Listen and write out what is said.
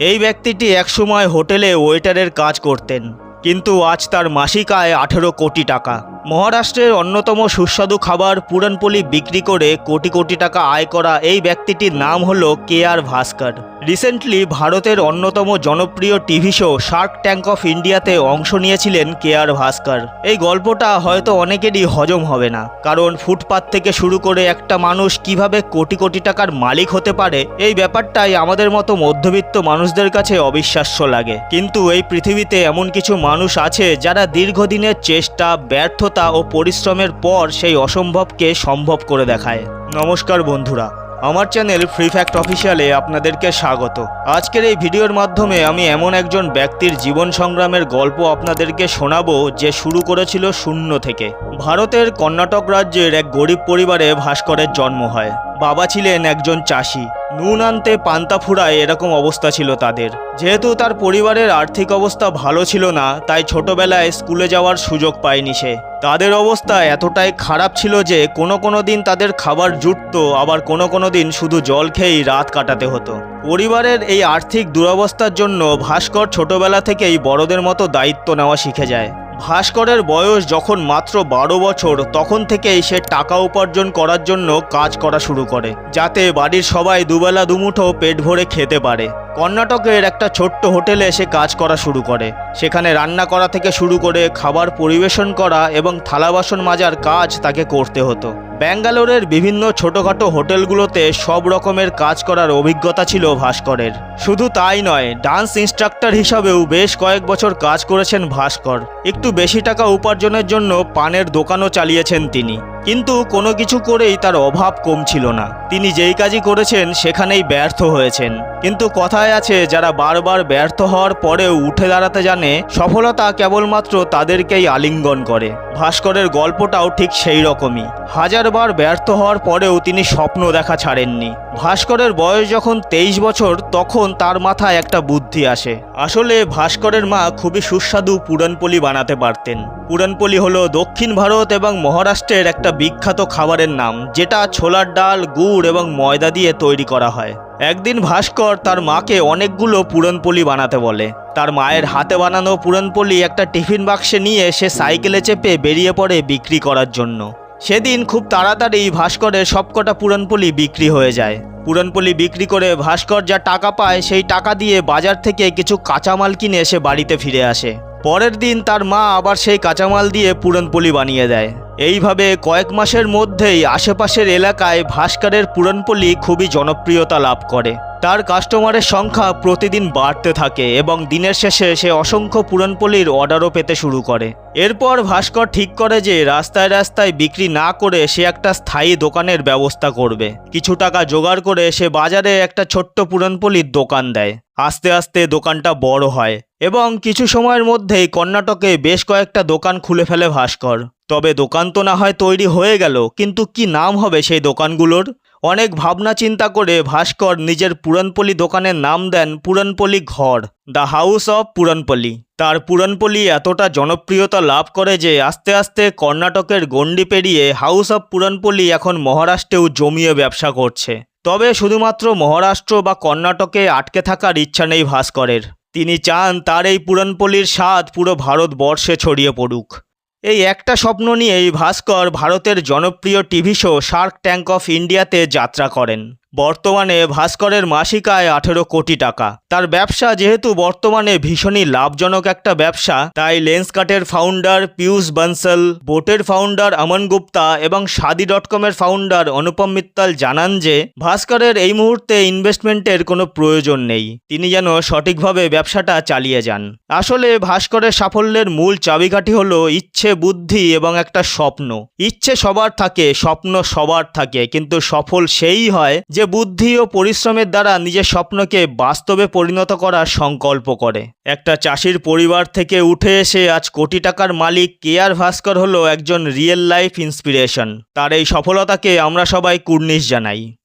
এই ব্যক্তিটি একসময় হোটেলে ওয়েটারের কাজ করতেন, কিন্তু আজ তার মাসিক আয় আঠেরো কোটি টাকা। মহারাষ্ট্রের অন্যতম সুস্বাদু খাবার পুরানপলি বিক্রি করে কোটি কোটি টাকা আয় করা এই ব্যক্তিটির নাম হলো কে আর ভাস্কর। রিসেন্টলি ভারতের অন্যতম জনপ্রিয় TV show shark tank of ইন্ডিয়াতে অংশ নিয়েছিলেন কে আর ভাস্কর। এই গল্পটা হয়তো অনেকেরই হজম হবে না। কারণ ফুটপাত থেকে শুরু করে একটা মানুষ কীভাবে কোটি কোটি টাকার মালিক হতে পারে, এই ব্যাপারটাই আমাদের মতো মধ্যবিত্ত মানুষদের কাছে অবিশ্বাস্য লাগে। কিন্তু এই পৃথিবীতে এমন কিছু মানুষ আছে যারা দীর্ঘদিনের চেষ্টা, ব্যর্থতা ও পরিশ্রমের পর সেই অসম্ভবকে সম্ভব করে দেখায়। নমস্কার বন্ধুরা। আমার চ্যানেল ফ্রি ফ্যাক্ট অফিসিয়ালে আপনাদেরকে স্বাগত। আজকের এই ভিডিওর মাধ্যমে আমি এমন একজন ব্যক্তির জীবন সংগ্রামের গল্প আপনাদেরকে শোনাবো যে শুরু করেছিল শূন্য থেকে। ভারতের কর্ণাটক রাজ্যের এক গরিব পরিবারে ভাস্করের জন্ম হয়। বাবা ছিলেন একজন চাষি। নুন আনতে পান্তা ফুরায় এরকম অবস্থা ছিল তাদের। যেহেতু তার পরিবারের আর্থিক অবস্থা ভালো ছিল না, তাই ছোটবেলায় স্কুলে যাওয়ার সুযোগ পায়নি সে। তাদের অবস্থা এতটাই খারাপ ছিল যে কোনো কোনো দিন তাদের খাবার জুটতো, আবার কোনো কোনো দিন শুধু জল খেয়েই রাত কাটাতে হতো। পরিবারের এই আর্থিক দুরবস্থার জন্য ভাস্কর ছোটবেলা থেকেই বড়দের মতো দায়িত্ব নেওয়া শিখে যায়। ভাস্করের বয়স যখন মাত্র বারো বছর, তখন থেকেই সে টাকা উপার্জন করার জন্য কাজ করা শুরু করে, যাতে বাড়ির সবাই দুবেলা দুমুঠো পেট ভরে খেতে পারে। কর্ণাটকের একটা ছোট্ট হোটেলে সে কাজ করা শুরু করে। সেখানে রান্না করা থেকে শুরু করে খাবার পরিবেশন করা এবং থালা বাসন মাজার কাজ তাকে করতে হতো। ব্যাঙ্গালোরের বিভিন্ন ছোটোখাটো হোটেলগুলোতে সব রকমের কাজ করার অভিজ্ঞতা ছিল ভাস্করের। শুধু তাই নয়, ডান্স ইনস্ট্রাক্টর হিসাবেও বেশ কয়েক বছর কাজ করেছেন ভাস্কর। একটু বেশি টাকা উপার্জনের জন্য পানের দোকানও চালিয়েছেন তিনি। কিন্তু কোনো কিছু করেই তার অভাব কম ছিল না। তিনি যেই কাজই করেছেন, সেখানেই ব্যর্থ হয়েছেন। কিন্তু কথায় আছে, যারা বারবার ব্যর্থ হওয়ার পরেও উঠে দাঁড়াতে জানে, সফলতা কেবলমাত্র তাদেরকেই আলিঙ্গন করে। ভাস্করের গল্পটাও ঠিক সেই রকমই। হাজারবার ব্যর্থ হওয়ার পরেও তিনি স্বপ্ন দেখা ছাড়েননি। ভাস্করের বয়স যখন তেইশ বছর, তখন তার মাথায় একটা বুদ্ধি আসে। আসলে ভাস্করের মা খুবই সুস্বাদু পুরনপলি বানাতে পারতেন। পুরনপলি হলো দক্ষিণ ভারত এবং মহারাষ্ট্রের একটা বিখ্যাত খাবারের নাম, যেটা ছোলার ডাল, গুড় এবং ময়দা দিয়ে তৈরি করা হয়। একদিন ভাস্কর তার মাকে অনেকগুলো পুরনপলি বানাতে বলে। তার মায়ের হাতে বানানো পুরনপলি একটা টিফিন বাক্সে নিয়ে সে সাইকেলে চেপে বেরিয়ে পড়ে বিক্রি করার জন্য। সেদিন খুব তাড়াতাড়ি ভাস্করের সবকটা পুরনপলি বিক্রি হয়ে যায়। পুরনপলি বিক্রি করে ভাস্কর যা টাকা পায় সেই টাকা দিয়ে বাজার থেকে কিছু কাঁচামাল কিনে এসে বাড়িতে ফিরে আসে। পরের দিন তার মা আবার সেই কাঁচামাল দিয়ে পুরনপলি বানিয়ে দেয়। এইভাবে কয়েক মাসের মধ্যেই আশেপাশের এলাকায় ভাস্করের পুরনপলি খুবই জনপ্রিয়তা লাভ করে। তার কাস্টমারের সংখ্যা প্রতিদিন বাড়তে থাকে এবং দিনের শেষে সে অসংখ্য পুরনপলির অর্ডারও পেতে শুরু করে। এরপর ভাস্কর ঠিক করে যে রাস্তায় রাস্তায় বিক্রি না করে সে একটা স্থায়ী দোকানের ব্যবস্থা করবে। কিছু টাকা জোগাড় করে সে বাজারে একটা ছোট্ট পুরনপলির দোকান দেয়। আস্তে আস্তে দোকানটা বড় হয় এবং কিছু সময়ের মধ্যেই কর্ণাটকে বেশ কয়েকটা দোকান খুলে ফেলে ভাস্কর। তবে দোকান তো না হয় তৈরি হয়ে গেল, কিন্তু কি নাম হবে সেই দোকানগুলোর? অনেক ভাবনা চিন্তা করে ভাস্কর নিজের পুরনপলি দোকানের নাম দেন পুরনপলি ঘর, দ্য হাউস অফ পুরনপলি তার পুরনপলি এতটা জনপ্রিয়তা লাভ করে যে আস্তে আস্তে কর্ণাটকের গণ্ডি পেরিয়ে হাউস অফ পুরনপলি এখন মহারাষ্ট্রেও জমিয়ে ব্যবসা করছে। তবে শুধুমাত্র মহারাষ্ট্র বা কর্ণাটকে আটকে থাকার ইচ্ছা নেই ভাস্করের। তিনি চান তার এই পুরনপলির স্বাদ পুরো ভারতবর্ষে ছড়িয়ে পড়ুক। এই একটা স্বপ্ন নিয়েই ভাস্কর ভারতের জনপ্রিয় TV show shark tank of ইন্ডিয়াতে যাত্রা করেন। বর্তমানে ভাস্করের মাসিক আয় আঠেরো কোটি টাকা। তার ব্যবসা যেহেতু বর্তমানে ভীষণই লাভজনক একটা ব্যবসা, তাই লেন্স কাটের ফাউন্ডার পিয়ুষ বনসল, বোটের ফাউন্ডার অমন গুপ্তা এবং শাদি ডট কমের ফাউন্ডার অনুপম মিত্তাল জানান যে, ভাস্করের এই মুহূর্তে ইনভেস্টমেন্টের কোনো প্রয়োজন নেই। তিনি যেন সঠিকভাবে ব্যবসাটা চালিয়ে যান। আসলে ভাস্করের সাফল্যের মূল চাবিকাঠি হলো ইচ্ছে, বুদ্ধি এবং একটা স্বপ্ন। ইচ্ছে সবার থাকে, স্বপ্ন সবার থাকে, কিন্তু সফল সেই হয় যে বুদ্ধি ও পরিশ্রমের দ্বারা নিজের স্বপ্নকে বাস্তবে পরিণত করার সংকল্প করে। একটা চাষির পরিবার থেকে উঠে এসে আজ কোটি টাকার মালিক কে আর ভাস্কর হলো একজন রিয়েল লাইফ ইন্সপিরেশন। তার এই সফলতাকে আমরা সবাই কুর্নিশ জানাই।